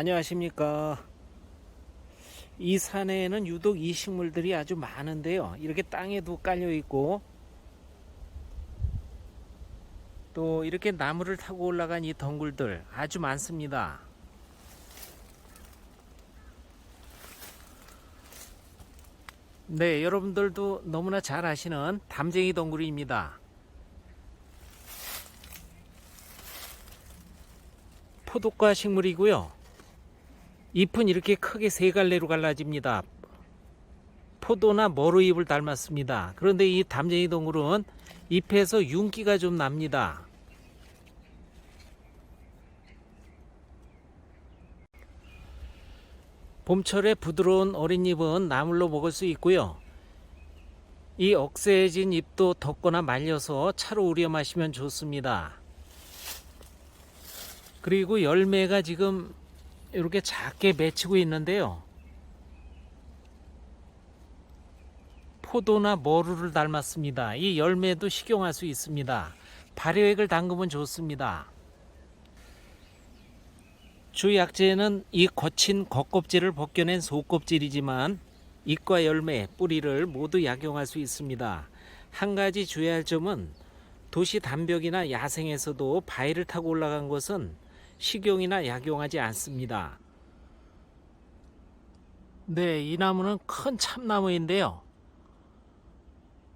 안녕하십니까. 이 산에는 유독 이 식물들이 아주 많은데요. 이렇게 땅에도 깔려 있고 또 이렇게 나무를 타고 올라간 이 덩굴들 아주 많습니다. 네, 여러분들도 너무나 잘 아시는 담쟁이 덩굴입니다. 포독과 식물이고요. 잎은 이렇게 크게 세 갈래로 갈라집니다. 포도나 머루잎을 닮았습니다. 그런데 이 담쟁이 동굴은 잎에서 윤기가 좀 납니다. 봄철에 부드러운 어린 잎은 나물로 먹을 수 있고요. 이 억세진 잎도 덮거나 말려서 차로 우려 마시면 좋습니다. 그리고 열매가 지금 이렇게 작게 맺히고 있는데요. 포도나 머루를 닮았습니다. 이 열매도 식용할 수 있습니다. 발효액을 담그면 좋습니다. 주 약재는 이 거친 겉껍질을 벗겨낸 속껍질이지만 잎과 열매, 뿌리를 모두 약용할 수 있습니다. 한 가지 주의할 점은 도시 담벽이나 야생에서도 바위를 타고 올라간 것은 식용이나 약용하지 않습니다. 네, 이 나무는 큰 참나무인데요.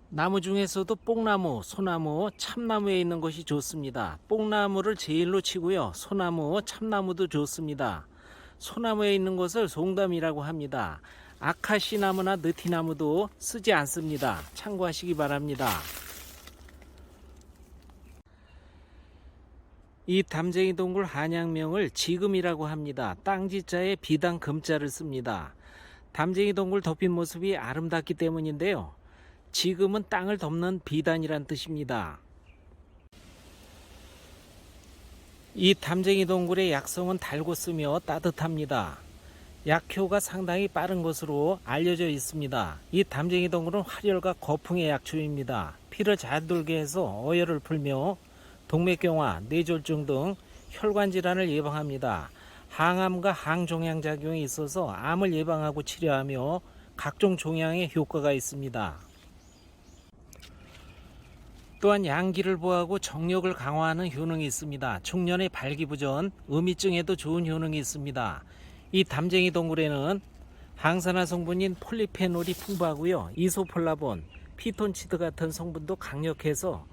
나무 중에서도 뽕나무, 소나무, 참나무에 있는 것이 좋습니다. 뽕나무를 제일로 치고요. 소나무, 참나무도 좋습니다. 소나무에 있는 것을 송담이라고 합니다. 아카시나무나 느티나무도 쓰지 않습니다. 참고하시기 바랍니다. 이 담쟁이 동굴 한양명을 지금이라고 합니다. 땅지자에 비단 금자를 씁니다. 담쟁이 동굴 덮인 모습이 아름답기 때문인데요. 지금은 땅을 덮는 비단이란 뜻입니다. 이 담쟁이 동굴의 약성은 달고 쓰며 따뜻합니다. 약효가 상당히 빠른 것으로 알려져 있습니다. 이 담쟁이 동굴은 활혈과 거풍의 약초입니다. 피를 잘 돌게 해서 어혈을 풀며 동맥경화, 뇌졸중 등 혈관 질환을 예방합니다. 항암과 항종양 작용이 있어서 암을 예방하고 치료하며 각종 종양에 효과가 있습니다. 또한 양기를 보하고 정력을 강화하는 효능이 있습니다. 중년의 발기부전, 음이증에도 좋은 효능이 있습니다. 이 담쟁이 동굴에는 항산화 성분인 폴리페놀이 풍부하고요. 이소폴라본, 피톤치드 같은 성분도 강력해서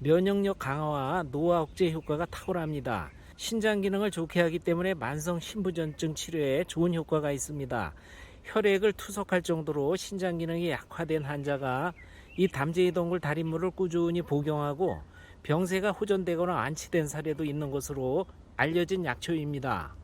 면역력 강화와 노화 억제 효과가 탁월합니다. 신장 기능을 좋게 하기 때문에 만성 신부전증 치료에 좋은 효과가 있습니다. 혈액을 투석할 정도로 신장 기능이 약화된 환자가 이 담쟁이 동굴 달인물을 꾸준히 복용하고 병세가 호전되거나 완치된 사례도 있는 것으로 알려진 약초입니다.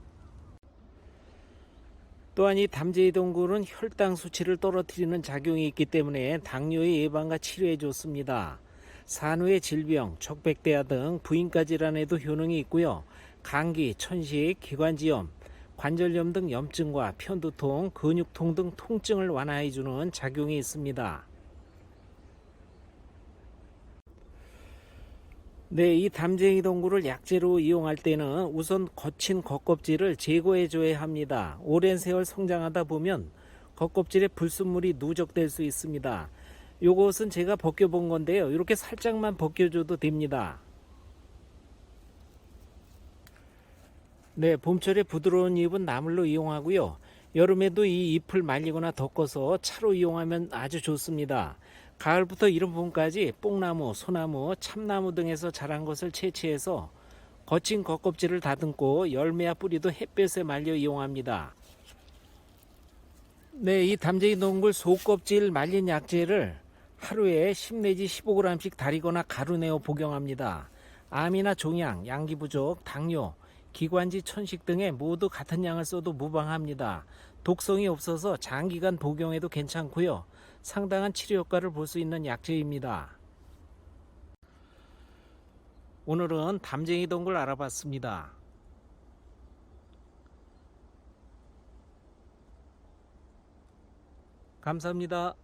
또한 이 담쟁이 동굴은 혈당 수치를 떨어뜨리는 작용이 있기 때문에 당뇨의 예방과 치료에 좋습니다. 산후의 질병, 척백대화 등 부인과 질환에도 효능이 있고요. 감기, 천식, 기관지염, 관절염 등 염증과 편두통, 근육통 등 통증을 완화해주는 작용이 있습니다. 네, 이 담쟁이 동굴을 약재로 이용할 때는 우선 거친 겉껍질을 제거해 줘야 합니다. 오랜 세월 성장하다 보면 겉껍질에 불순물이 누적될 수 있습니다. 요것은 제가 벗겨본 건데요. 이렇게 살짝만 벗겨줘도 됩니다. 네, 봄철에 부드러운 잎은 나물로 이용하고요. 여름에도 이 잎을 말리거나 덮어서 차로 이용하면 아주 좋습니다. 가을부터 이른 봄까지 뽕나무, 소나무, 참나무 등에서 자란 것을 채취해서 거친 겉껍질을 다듬고 열매와 뿌리도 햇볕에 말려 이용합니다. 네, 이 담쟁이 동굴 속껍질 말린 약재를 하루에 10 내지 15g씩 다리거나 가루내어 복용합니다. 암이나 종양, 양기 부족, 당뇨, 기관지 천식 등에 모두 같은 양을 써도 무방합니다. 독성이 없어서 장기간 복용해도 괜찮고요. 상당한 치료 효과를 볼 수 있는 약재입니다. 오늘은 담쟁이 동굴 알아봤습니다. 감사합니다.